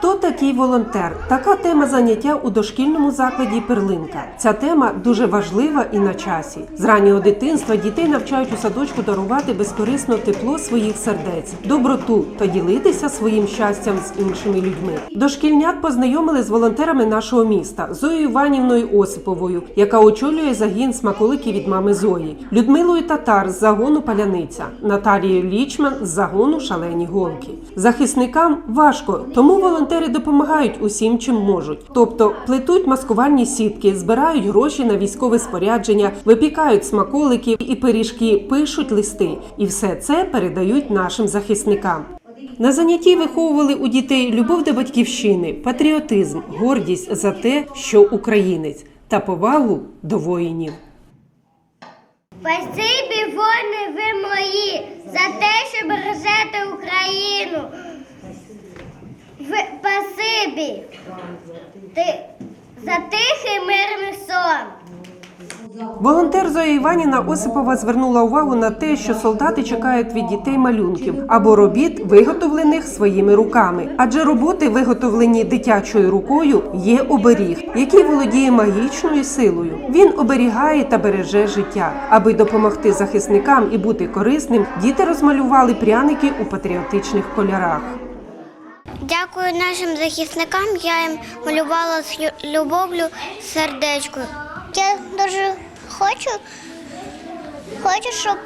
Хто такий волонтер? Така тема заняття у дошкільному закладі Перлинка. Ця тема дуже важлива і на часі. З раннього дитинства дітей навчають у садочку дарувати безкорисно тепло своїх сердець, доброту та ділитися своїм щастям з іншими людьми. Дошкільнят познайомили з волонтерами нашого міста Зоєю Іванівною Осиповою, яка очолює загін смаколиків від мами Зої, Людмилою Татар з загону Паляниця, Наталією Лічман з загону Шалені голки. Захисникам важко, тому волонтери допомагають усім, чим можуть. Тобто плетуть маскувальні сітки, збирають гроші на військове спорядження, випікають смаколиків і пиріжки, пишуть листи, і все це передають нашим захисникам. На занятті виховували у дітей любов до батьківщини, патріотизм, гордість за те, що українець, та повагу до воїнів. Спасибі, воїни ви мої, за те, що бережете Україну. Ви, спасибі ти, за тихий мирний сон. Волонтер Зоя Іванівна Осипова звернула увагу на те, що солдати чекають від дітей малюнків або робіт, виготовлених своїми руками. Адже роботи, виготовлені дитячою рукою, є оберіг, який володіє магічною силою. Він оберігає та береже життя. Аби допомогти захисникам і бути корисним, діти розмалювали пряники у патріотичних кольорах. Дякую нашим захисникам. Я їм малювала з лю- любов'ю сердечко. Я дуже хочу, хочу, щоб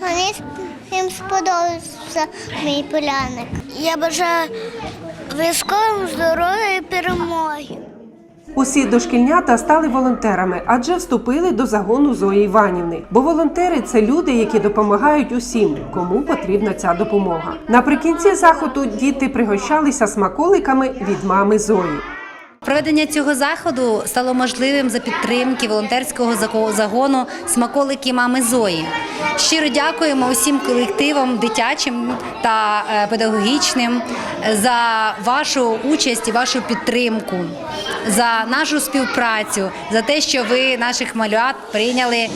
вони їм сподобався мій поляник. Я бажаю військовим здоров'я і перемоги. Усі дошкільнята стали волонтерами, адже вступили до загону Зої Іванівни. Бо волонтери це люди, які допомагають усім, кому потрібна ця допомога. Наприкінці заходу діти пригощалися смаколиками від мами Зої. Проведення цього заходу стало можливим за підтримки волонтерського загону смаколики мами Зої. Щиро дякуємо усім колективам дитячим та е, педагогічним за вашу участь і вашу підтримку, за нашу співпрацю, за те, що ви наших малят прийняли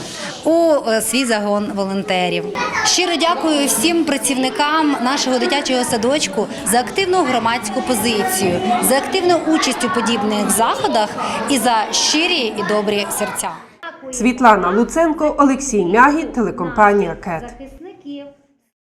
у е, свій загон волонтерів. Щиро дякую всім працівникам нашого дитячого садочку за активну громадську позицію, за активну участь у подібних заходах і за щирі і добрі серця. Світлана Луценко, Олексій Мягі, телекомпанія КЕТ. захисників